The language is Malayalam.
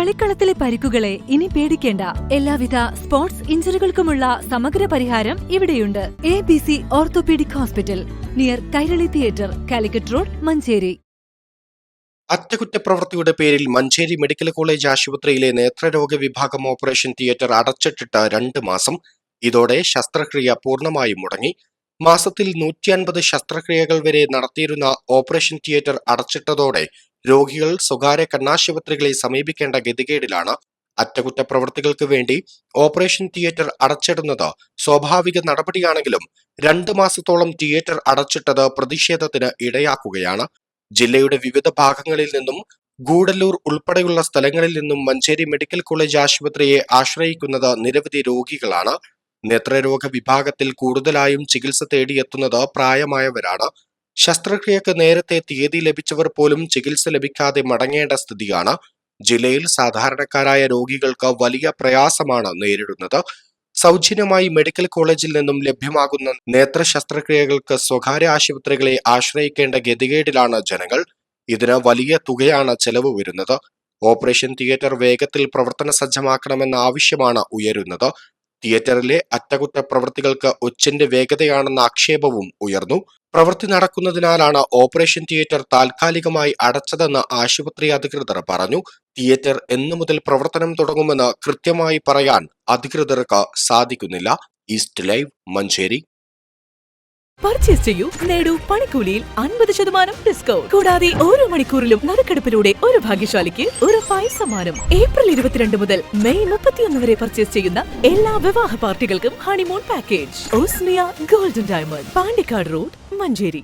കളിക്കളത്തിലെ പരിക്കുകളെ ഇനി പേടിക്കേണ്ട. എല്ലാവിധ സ്പോർട്സ് ഇഞ്ചുറികൾക്കുമുള്ള സമഗ്ര പരിഹാരം ഇവിടെയുണ്ട്. A B C orthopaedic hospital near Kairali theatre Calicut road Manjeri. അറ്റകുറ്റപ്രവൃത്തിയുടെ പേരിൽ മഞ്ചേരി മെഡിക്കൽ കോളേജ് ആശുപത്രിയിലെ നേത്രരോഗ വിഭാഗം ഓപ്പറേഷൻ തിയേറ്റർ അടച്ചിട്ടിട്ട് രണ്ട് മാസം ഇതോടെ ശസ്ത്രക്രിയ പൂർണമായും മുടങ്ങി. മാസത്തിൽ നൂറ്റി അൻപത് ശസ്ത്രക്രിയകൾ വരെ നടത്തിയിരുന്ന ഓപ്പറേഷൻ തിയേറ്റർ അടച്ചിട്ടതോടെ രോഗികൾ സ്വകാര്യ കണ്ണാശുപത്രികളെ സമീപിക്കേണ്ട ഗതികേടിലാണ് അറ്റകുറ്റപ്രവർത്തികൾക്ക് വേണ്ടി ഓപ്പറേഷൻ തിയേറ്റർ അടച്ചിടുന്നത്. സ്വാഭാവിക നടപടിയാണെങ്കിലും രണ്ട് മാസത്തോളം തിയേറ്റർ അടച്ചിട്ടത് പ്രതിഷേധത്തിന് ഇടയാക്കുകയാണ്. ജില്ലയുടെ വിവിധ ഭാഗങ്ങളിൽ നിന്നും ഗൂഡല്ലൂർ ഉൾപ്പെടെയുള്ള സ്ഥലങ്ങളിൽ നിന്നും മഞ്ചേരി മെഡിക്കൽ കോളേജ് ആശുപത്രിയെ ആശ്രയിക്കുന്നത് നിരവധി രോഗികളാണ്. നേത്രരോഗ വിഭാഗത്തിൽ കൂടുതലായും ചികിത്സ തേടിയെത്തുന്നത് പ്രായമായവരാണ്. ശസ്ത്രക്രിയക്ക് നേരത്തെ തീയതി ലഭിച്ചവർ പോലും ചികിത്സ ലഭിക്കാതെ മടങ്ങേണ്ട സ്ഥിതിയാണ്. ജില്ലയിൽ സാധാരണക്കാരായ രോഗികൾക്ക് വലിയ പ്രയാസമാണ് നേരിടുന്നത്. സൗജന്യമായി മെഡിക്കൽ കോളേജിൽ നിന്നും ലഭ്യമാകുന്ന നേത്ര ശസ്ത്രക്രിയകൾക്ക് സ്വകാര്യ ആശുപത്രികളെ ആശ്രയിക്കേണ്ട ഗതികേടിലാണ് ജനങ്ങൾ. ഇതിന് വലിയ തുകയാണ് ചെലവ് വരുന്നത്. ഓപ്പറേഷൻ തിയേറ്റർ വേഗത്തിൽ പ്രവർത്തന സജ്ജമാക്കണമെന്ന ആവശ്യമാണ് ഉയരുന്നത്. തിയേറ്ററിലെ അറ്റകുറ്റ പ്രവൃത്തികൾക്ക് ഒച്ചിന്റെ വേഗതയാണെന്ന ആക്ഷേപവും ഉയർന്നു. പ്രവൃത്തി നടക്കുന്നതിനാലാണ് ഓപ്പറേഷൻ തിയേറ്റർ താൽക്കാലികമായി അടച്ചതെന്ന് ആശുപത്രി അധികൃതർ പറഞ്ഞു. തിയേറ്റർ എന്നു മുതൽ പ്രവർത്തനം തുടങ്ങുമെന്ന് കൃത്യമായി പറയാൻ അധികൃതർക്ക് സാധിക്കുന്നില്ല. East live Manjeri. പർച്ചേസ് ചെയ്യൂ നേടൂ പണിക്കൂലിയിൽ അൻപത് ശതമാനം ഡിസ്കൗണ്ട് കൂടാതെ ഓരോ മണിക്കൂറിലും നറുക്കെടുപ്പിലൂടെ ഒരു ഭാഗ്യശാലിക്ക് ഉറപ്പായ സമ്മാനം. ഏപ്രിൽ ഇരുപത്തിരണ്ട് മുതൽ മെയ് മുപ്പത്തിയൊന്ന് വരെ പർച്ചേസ് ചെയ്യുന്ന എല്ലാ വിവാഹ പാർട്ടികൾക്കും honeymoon package Osmiya golden diamond. Pandikkad road Manjeri.